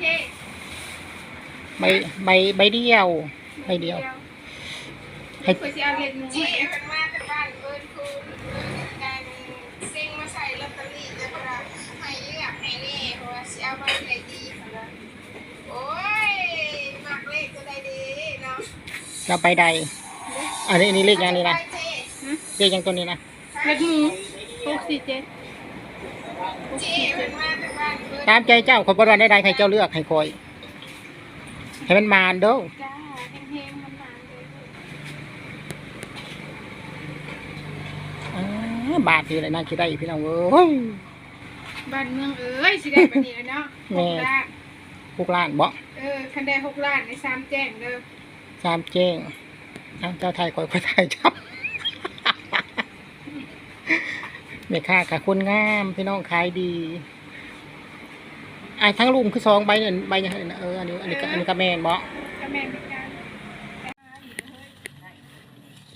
เจ๊ใบใบใบเดียวใบเดียวให้เพื่อจะเอาเล็ดหนูเจ๊เป็นมาจากบ้านเอิญคูณการเซ็งมาใส่ลอตเตอรี่จะพาให้เลือกให้เน่เพราะว่าสิเอามาไหนดีค่ะโอ้ยมักเลขจะได้ดีเนาะเราไปใดอันนี้อันนี้เลขยังนี่นะไปเจ๊เลขยังตัวนี้นะเล็ดหมูหกสี่เจ๊ห ตามใจเจ้าคนบริวารใดๆให้เจ้าเลือกให้คอย ให้มันมาเด้อจ้าแห้งๆมันนานเลยอ๋อบาทนี่แหละน่าจะได้พี่น้องเอ้ยบ้านเมืองเอ้ยสิได้ปานนี้เนาะหแม่กล้านพวกล้านบ่เออคันได้หกล้านในสามแจ้งเด้อสามเจ้งเอ้าเจ้าไทยคอยคอยไทยจับ แม่ค้ากับคนงามพี่น้องขายดีไอ้ทั้งลุมคือซองใบเนี่ยใบยังไงนะเอออันนี้อันนี้ก็อันนี้ก็แมนบ่ก็แม่นเหมือนกัน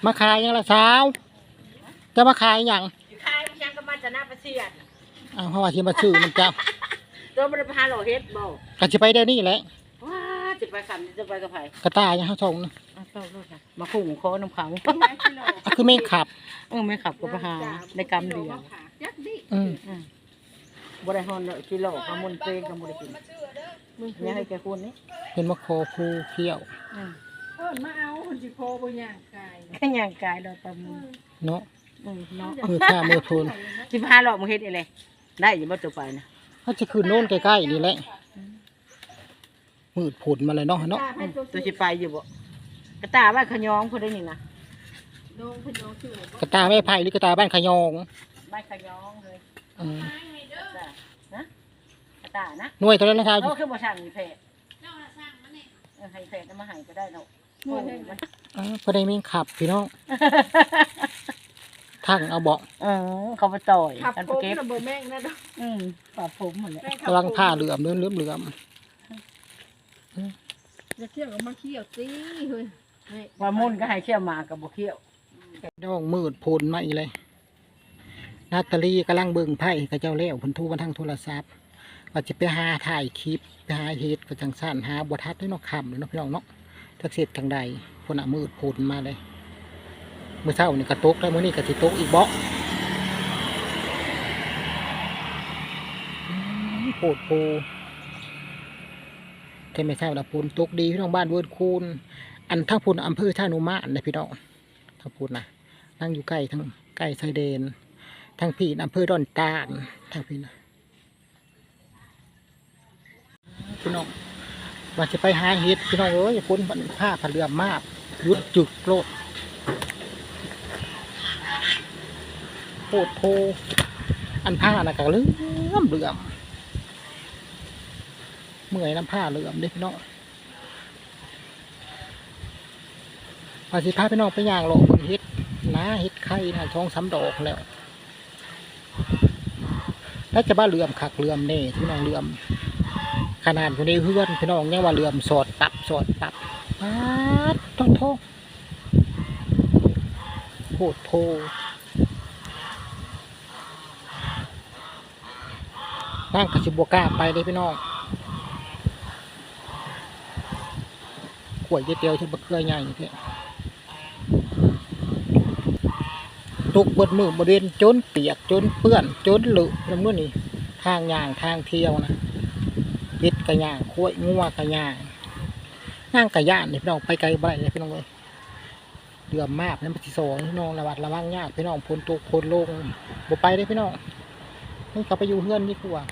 มาขายยังละสาวจะมาขายยังขายยังก็มาจะหน้าประเทศอ้าวเพราะว่าที่มาชื่อมันจะตัวมันไปหาหล่อเฮ็ดบ่ก็จะไปเดี๋ยวนี้แหละว้า จะไปขันจะไปกับไผกระตายยังเขาส่งนะเอาเต้าลูกค่ะมาคุ้งคอน้ำเขาไม้กิโลอะคือไม่ขับ เออไม่ขับก็ไปหาในกำเดียวยักษ์ดิอืมอืมบ่ได้ฮอนเลยกิโลกับมุนเตงกับบ่ได้กินเนี่ยให้แกคุณนี่เป็นมะโคคูเขี้ยวอืมเพิ่นมาเอาคนสิโพบ่ย่างกายแค่ย่างกายเราตำมือเนาะอืมเนาะมือผ้ามือพูนสิพาหลอกมาเฮ็ดอะไรได้อยู่บ่ตัวไปนะเขาจะคืนโน่นใกล้ๆนี่แหละ มืดผุนมาเลยเนาะเนาะตาให้ตัวตัวสิไปอยู่บ่กระตาว่าขยองพุ่นได้นี่นะโดงเพิ่นโดงชื่อกระตาไม่ไผ่หรือกระตาบ้านขยองบ้านขยองเลยอืมจ้ะนะกระตานะหน่วยตัวนั้นนะครับเออคือบ่สั่งนี่แพทย์เออให้แพทย์เอามาให้ก็ได้เนาะโอ้ยมันอ่าพอได้มีขับพี่น้องทั้งเอาเบาะเออเขาไปต่อยขับกันผไปมเก็บน่ะบ่แม่งนะเนาะอืมปรับผมหมดเลยกำลังผ้าเหลื่อมเลื่อมเลื่อมเหลื่อม จะเที่ยวกับมาเที่ยวตีเฮ้ยนี่ว่ามุ่นก็ให้เขี้ยวหมากับบ่เขี้ยวน้องมืดผุนมาอีกเลยนาตาลีกำลังเบิ่งไพ่กับเจ้าเลี้ยวผนทูมาทางโทรศัพท์ว่าจะไปหาถ่ายคลิปไปหาเฮ็ดกับจังสั้นหาบวทัดด้วยเนาะคำเลยเนาะพี่น้องเนาะทักเสร็จทางใดคนอะมืดผุนมาเลยเมื่อเช้านี่กระตกแล้วเมื่อนี้กระสิตกอีกเบาะอืมโปดโพ แต่ไม่ทราบละพูนตกดีพี่น้องบ้านเวิร์ดคูนอันทั้งพูนอำเภอท่านุมานนะพี่น้องทั้งพูนนะนั่งอยู่ใกล้ทั้งใกล้ชายแดนทั้งพี่อำเภอดอนตาลทั้งพี่นะพี่น้องว่าจะไปหาเห็ดพี่น้องเอ้ยพ้นมันผ้าผาเรือมากยุดจุดโลดโคตรโพอันผ้านะก็เลื่อมเลื่อม เมื่อยน้ำผ้าเหลือมเด้พี่น้องว่าสิพาพี่น้องไปย่างโลกบนเฮ็ดนะเฮ็ดไข่นะท้องสามดอกแล้วแล้วจะบ้าเหลื่อมขักเหลื่อมเน่พี่น้องเหลื่อม ขนาดคนนี้เพื่อนพี่น้องเนี่ยว่าเหลื่อมสอดตับสอดตับปาดต้องโทษโคตรโพนั่งกระสิบวกล้าไปเลยพี่น้องข วดเยเตียวที่บะเคือใหญ่เพี่ตุกบดมือบริเวณจนเปียกจนเปื้อนจนหลุน้ำเงินนี่ทางย่างทางเที่ยวนะเป็ดกระย่างข้ยงัวกระย่างนั่งกระย่านนี่พี่น้องไปไกลบ่ได้เลยพี่น้องเลยเดือมมากนั่นปฏิโสพี่น้องระวัดระวังยากพี่น้องพ้นตกพ้นลงบ่ไปได้พี่น้องนี่เขาไปอยู่เฮือนนี่กว่า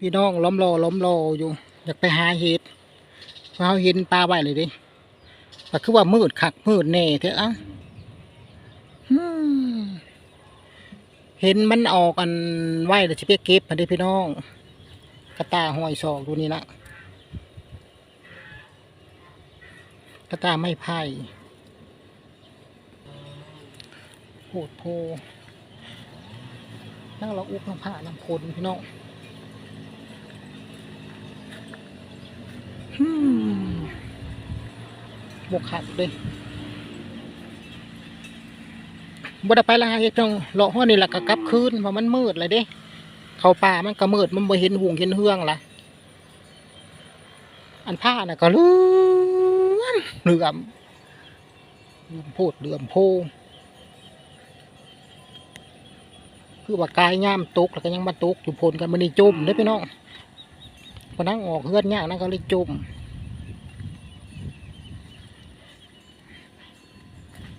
พี่น้องล้อมรอล้อมรออยู่ อยากไปหาเห็ด เพราะเขาเห็นปลาไว้เลยดิแต่คือว่ามืดคักมืดแน่เถอะอะอืมเห็นมันออกอันไหวเลยสิไปเก็บมาได้พี่น้องกระตาห้อยศอกดูนี่ละกระตาไม่ไผ่โหดโพนั่งเราอุกน้ำผ้าน้ำพลพี่น้องฮึม บกขัดเลยบ่ได้ไปละเฮ็ดจังเลาะห้อนี่แหละก็กลับคืนเพราะมันมืดเลยเด้ เข้าป่ามันก็มืดมันบ่เห็นหุงเห็นเฮืองล่ะ อันผ้าน่ะก็เลื่อมเลื่อมเลื่อมโพดเลื่อมโพคือว่ากายย่ามตกแล้วก็ยังมาตกอยู่พลกันมันนี่จมได้พี่น้อง พอนั่งออกเฮือนยากนั่นก็เลยจม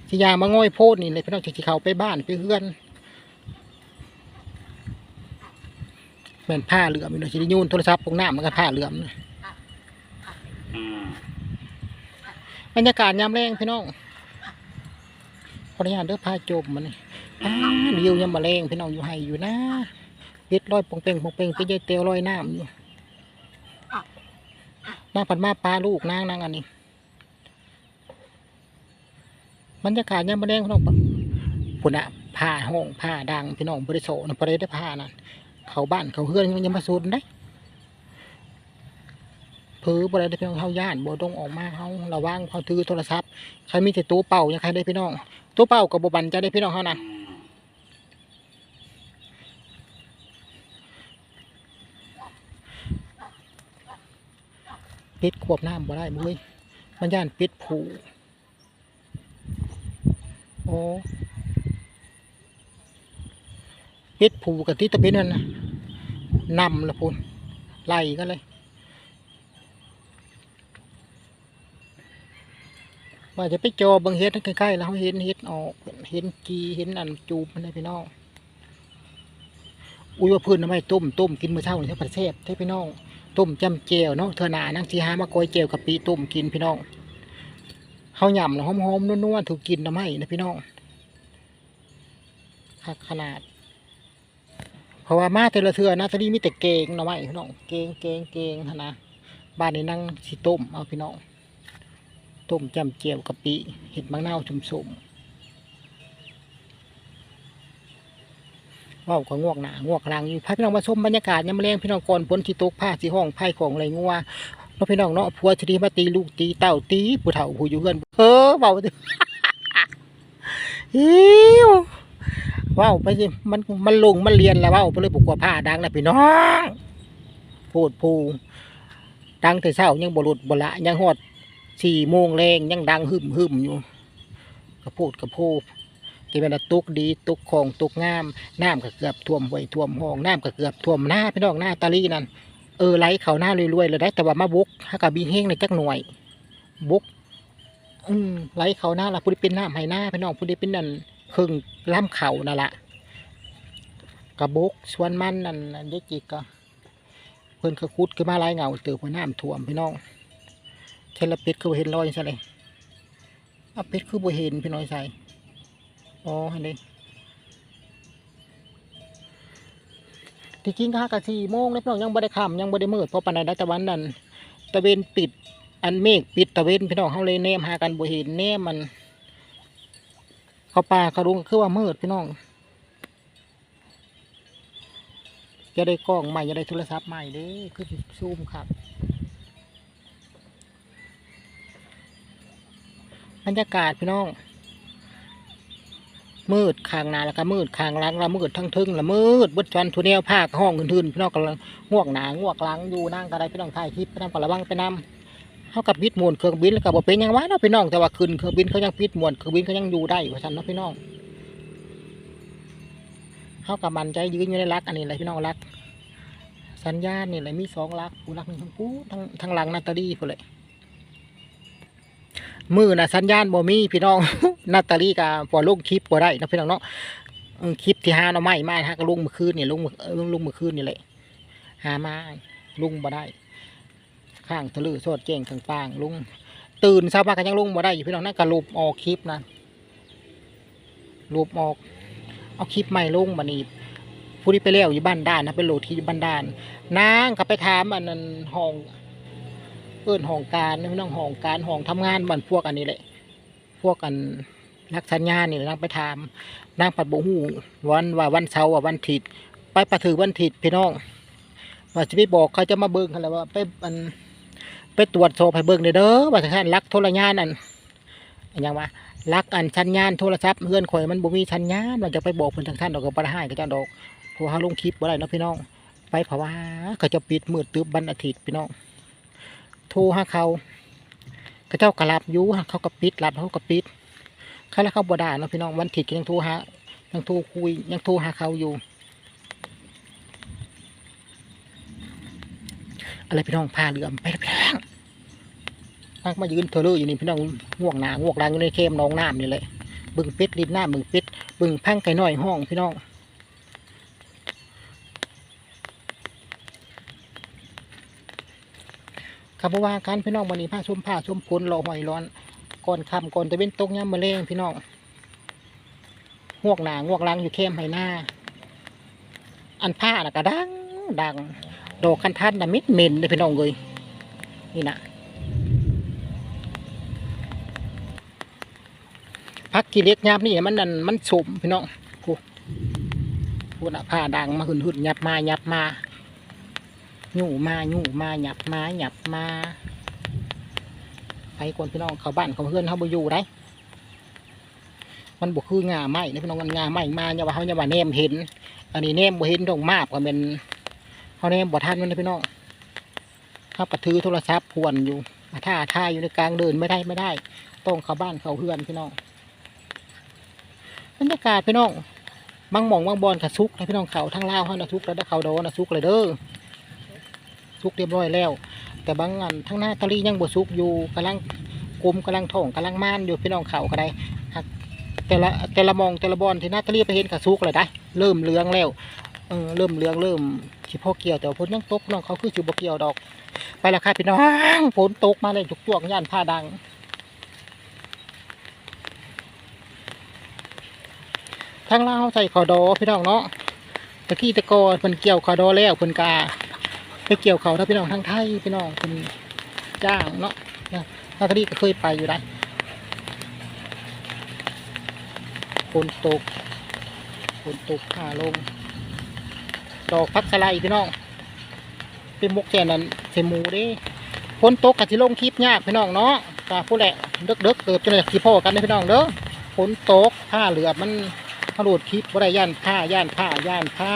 สิยามาง่อยโพดนี่เลยพี่น้องจะสิเขาไปบ้านไปเฮือนแม่นผ้าเหลื่อมอยู่เนาะสิได้ยูนโทรศัพท์พวกน้ำมันก็ผ้าเหลื่อมบรรยากาศยามแรงพี่น้องขออนุญาตเด้อพาจมมันนี่อ้าวิวยามมาแรงพี่น้องอยู่ไห้อยู่นะเฮ็ดลอยปงเป่งปงเป่งไปเยายเตียวลอยน้ำอยู่ นางผัดมาปลาลูกนางนางอันนี้บรรยากาศยามมาแรงพี่น้องปุ่นอะผ้าห้องผ้าดังพี่น้องบริโภคนบริได้ผ้านั่นเขาบ้านเขาเฮือนยังมาสูดได้เพือบ่ได้พี่น้องเฮาย่านบ่ต้องออกมาเฮาระวังเฮาถือโทรศัพท์ใครมีแต่ตู้เป่ายังใครได้พี่น้องตู้เป่ากับบ่บันใจได้พี่น้องเฮานั่ ปิดขวบน้ำบ่ได้บุ้ยมันย่านปิดผูโอ้ปิดผูกับที่ตะเป็นนั่นนะนำละพุ่นไล่กันเลยว่าจะไปจอบางเฮ็ดใกล้ๆแล้วเขาเห็นเฮ็ดออกเห็นกีเห็นอันจูบมันได้พี่น้องอุ้ยว่าพื้นทำไมต้มต้มกินมื้อเช้านี่เท่าผัดแซ่บเท่พี่น้อง ต้มจำเจวเนาะเธอหนานั่งสีหามากอยเจวกับปีต้มกินพี่น้องเขาหย่ำแล้วหอมๆนัวๆถูกกินทำไมนะพี่น้องขนาด เพราะว่ามาแต่ละเทือนะตอนนี้มีแต่เกงหน่อไม้พี่น้องเกงเกงเกงนะบ้านนี้นั่งสิต้มเอาพี่น้องต้มจำเจียวกะปิเห็ดมะนาวชุ่มๆ ว้าวก็งวกหนางวกหลังอยู่พาพี่น้องมาชมบรรยากาศยามมะแรงพี่น้องก่อนฝนที่ตกผ้าสีห้องไผ่ของไรงัวเนาะพี่น้องเนาะผัวทีมาตีลูกตีเต้าตีผู้เฒ่าผู้อยู่เพื่อนเออเบาดิฮิวว้าวไปสิมันมันลงมันเรียนแล้วว้าวไปเลยปลุกว่าผ้าดังนะพี่น้องพูดพูดังแต่เช้ายังบรุษบละยังหอดสี่โมงแรงยังดังหึมหึมอยู่กระโพดกระโพด ที่เป็นตุกดีตุกของตุกงามน้ำก็เกือบท่วมห้วยท่วมห้องน้ำก็เกือบท่วมหน้าพี่น้องหน้าตาลีนั่นเออไหลเขาหน้ารวยๆเลยได้แต่ว่ามาบุกถ้ากับบีเฮงในจักหน่วย บุกอืมไหลเขาหน้าละผู้ที่เป็นน้ำให้หน้าพี่น้องผู้ที่เป็นนั่นครึ่งล่ำเขานั่นละกระบุกสวนมันนั่นนั่นเด็กจิกก็เพิ่นก็คุดขึ้นมาไหลเงาเติบว่าน้ำท่วมพี่น้องเทลเป็ดคือเห็นรอยใช่เลยเอาเป็ดคือบ่เห็นพี่น้อยใส่ อ๋ออันนี้ที่จริงก็ห้ากะสี่โมงแล้วพี่น้องยังบ่ได้ค่ำยังบ่ได้มืดเพราะปานใดแต่วันนั้นตะเวนปิด อันเมฆปิดตะเวนพี่น้องเขาเลยแนมหากันบ่เห็นแนมมันเขาป่าเขารุงคือว่ามืดพี่น้องจะได้กล้องใหม่จะได้โทรศัพท์ใหม่เด้คือซูมครับบรรยากาศพี่น้อง มืดข้างนาแล้วก็มืดข้างหลังแล้วมืดทั้งทึ่งแล้วมืดเบดวันทุเนียวภาคห้องอื่นๆพี่น้องกำลังง่วงหนาง่วงหลังอยู่นั่งกระไดพี่น้องถ่ายคลิปไปนำกระวังไปนำเขากับปิดมวนเครื่องบินแล้วก็บอกเป็นยังวะเนาะพี่น้องแต่ว่าขึ้นเครื่องบินเขายังปิดมวนเครื่องบินเขายังอยู่ได้ว่าฉันเนาะพี่น้องเขากับมันใจยืนอยู่ในรักอันนี้แหละพี่น้องรัก สัญญาณนี่แหละมีสองรักผู้รักหนึ่งทั้งผู้ทั้งทั้งหลังนาตาลีพอเลย มือนะสัญญาณบ่มีพี่น้องนาตาลีกับพอลงคลิปบ่ได้นะพี่น้องเนาะคลิปที่หาเนาะไม่มาฮะก็ลงเมื่อคืนนี่ลงลงลงเมื่อคืนนี่แหละหามาลุงบ่ได้ ข้างทะลุโซดเจ้งข้างฟางลุงตื่นเช้ามาก็ยังลุงบ่ได้อยู่พี่น้องนั่นก็ลบออกคลิปนะลบออก เอาคลิปใหม่ลงบันีผู้ที่ไปเลี้ยวอยู่บ้านด้านนะไปโหลดที่บ้านด้านนางก็ไปถามอันนั้นห้อง เอิ้นห้องการนะพี่น้องห้องการห้องทำงานบ้านพวกอันนี้แหละ พวกกันนักสัญญาณนี่แหละนางไปถามนางปัดบ่ฮู้วันว่าวันเสาร์ว่าวันอาทิตย์ไปประถือวันอาทิตย์พี่น้องว่าสิไปบอกเขาจะมาเบิ่งกันแล้วว่าไปอันไปตรวจสอบให้เบิ่งเด้อว่าท่านรักโทรญาณนั่นอันหยังว่าลักอันชัญญาณโทรศัพท์เพื่อนข่อยมันบ่มีชัญญาณเราจะไปบอกเพิ่อนทางท่านดอกก็บ่ได้ให้ก็เจ้าดอกโทรหาลงคลิปบ่ได้นะพี่น้อง ไปเพราะว่าเขาจะปิดมืดตึบวันอาทิตย์พี่น้อง ทรหาเขาเขาเจ้ากระลับยู่เขาก็ปิดรับเขาก็ปิดเขาแล้วเขาบ่ได้เนาะพี่น้องวันอาทิตย์ก็ยังโทรหายังโทรคุยยังโทรหาเขาอยู่อะไรพี่น้องพาเรือไปแล้วพี่น้องมายืนเทอเลอร์อยู่นี่พี่น้องง่วงหนาง่วงรังอยู่ในเข้มน้องน้ำนี่แหละบึงเป็ดริมน้ำบึงเป็ดบึงพังไก่น้อยห้องพี่น้อง ครับเพราะว่าการพี่น้องวันนี้ผ้าชุ่มผ้าชุ่มพลรอหอยร้อนก่อนคำก่อนตะเว้นตกย่ำมะเร็งพี่น้องง่วงหนาง่วงรังอยู่เข้มไห้หน้า อันผ้าน่ะก็ดังดังดอกคันทันน่ะมิดเหม็นเลยพี่น้องเลยนี่นะพักกิเล็กยับนี่มันนั่นมันสมพี่น้องกูกูน่ะผ้าดังมาหุ่นหุ่นยับมายับมา หยู่มาหยู่มาหยับมาหยับมาไปก่อนพี่น้องเขาบ้านเขาเพื่อนเขาไปอยู่ได้มันบวคืองาไม้นะพี่น้องมันงาไม้มาเนี่ยว่าเขาเนี่ยว่าแนมเห็น อันนี้แนมบ่เห็นดองมากกว่าเป็นเขาเนี่ยบ่ทันมันเลยพี่น้องครับกระถือโทรศัพท์พวนอยู่ท่าท่าอยู่ในกลางเดินไม่ได้ไม่ได้ ต้องเข้าบ้านเข้าเฮือนพี่น้องบรรยากาศพี่น้องบางหม่องบางบอลกระซุกนะพี่น้องเขาทั้งลาวเขานะซุกแล้วเขาโดนนะซุกเลยเด้อ ซุกเรียบร้อยแล้ว แต่บางอันทั้งหน้าตะลียังบ่ซุกอยู่กำลังกลมกำลังท่องกำลังม่านอยู่พี่น้องเขาก็ได้ครับแต่ละแต่ละมองแต่ละบอลที่หน้าตะลีไปเห็นกระซุกเลยได้เริ่มเลืองแล้วเออเริ่มเรืองเริ่มสิพ่อเกี่ยวแต่ว่าฝนยังตกน้องเขาคือสิบ่เกี่ยวดอก ไปละค่ะพี่น้องฝนตกมาเลยจุกจวกย่านผ้าดังทางล่าใส่ขอดอพี่น้องเนาะตะกี้ตะกอนเพิ่นเกี่ยวขอดอแล้วเพิ่นกา ไปเกี่ยวเขาถ้าพี่น้องทางไทยพี่น้องเพิ่นจ้างเนาะทางตะกี้ก็เคยไปอยู่ได้ฝนตกฝนตกผ้าลง ดอกพักสไลด์พี่น้องเป็นมุกแก่นั้นเสมูด้พ้นตกกับที่ลงคลิปยากพี่น้องเนาะกาผู้แหละเด็กเด็กๆเติบจนเลยที่พ่อกันนะพี่น้องเด้อฝนตกผ้าเหลือมันพรูดคลิปบ่ได้ย่านผ้าย่านผ้าย่านผ้า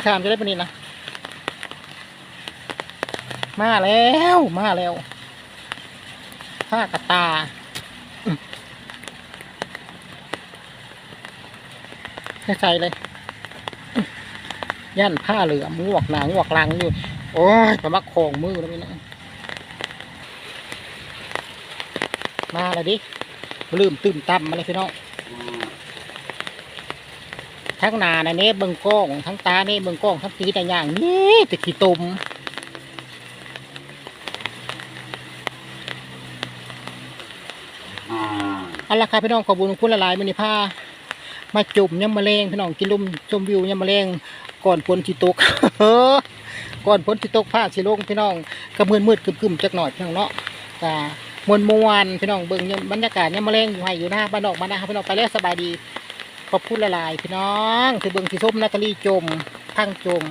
ขี้ขามจะได้ปนี้นะ มาแล้ว มาแล้วผ้ากระตาใส่เลยย่านผ้าเหลือมงวกหนางวกลังอยู่ โอ้ยประมักโคงมือแล้วนี่นะมาเลยดิลืมตื่มต่ำมาเลยพี่น้อง ทั้งหนาในเนี้เบิ่งกล้องทั้งตาเนี้เบิ่งกล้องทั้งตีแต่อย่างนี้แต่ขี้ตุ่มเอาละครับพี่น้องขอบุญคุณละลายมินิผ้ามาจุ่มยำมะเร็งพี่น้องกินลุ่มชมวิวยำมะเร็งก่อนฝนสิตกก่อนฝนสิตกผ้าสิลงพี่น้องก็มืดมืดๆกึมๆจักหน่อยพี่น้องเนาะกะมวนมวนๆพี่น้องเบิ่งยำบรรยากาศยำมะเร็งอยู่ให้อยู่หน้าบ้านนอกบ้านนาครับพี่น้องไปแล้วสบายดี ขอบคุณละลายพี่น้องถือเบิ่งสีส้มนาตาลีจมทั้งจม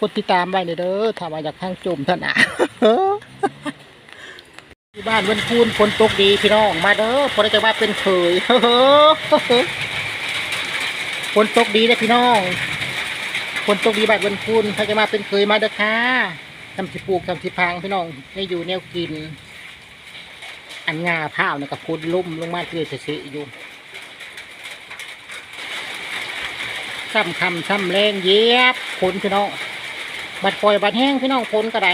กดติดตามไว้เด้อถ้ามาจากทางจมท่านอะที่บ้านวันคูนฝนตกดีพี่น้องมาเด้อพอได้จะมาเป็นเขยฝนตกดีนะพี่น้องฝนตกดีบ้านวันคูนถ้าจะมาเป็นเขยมาเด้อค่ะทำสิปลูกทำสิพังพี่น้องให้อยู่แนวกิน อันงาผ้าเนี่ยกับพุดลุ่มลงมาเกลือเฉยๆอยู่ซ้ำคำซ้ำแรงเย็บฝนพี่น้อง บัดปล่อยบัดแห้งพี่น้องฝนก็ได้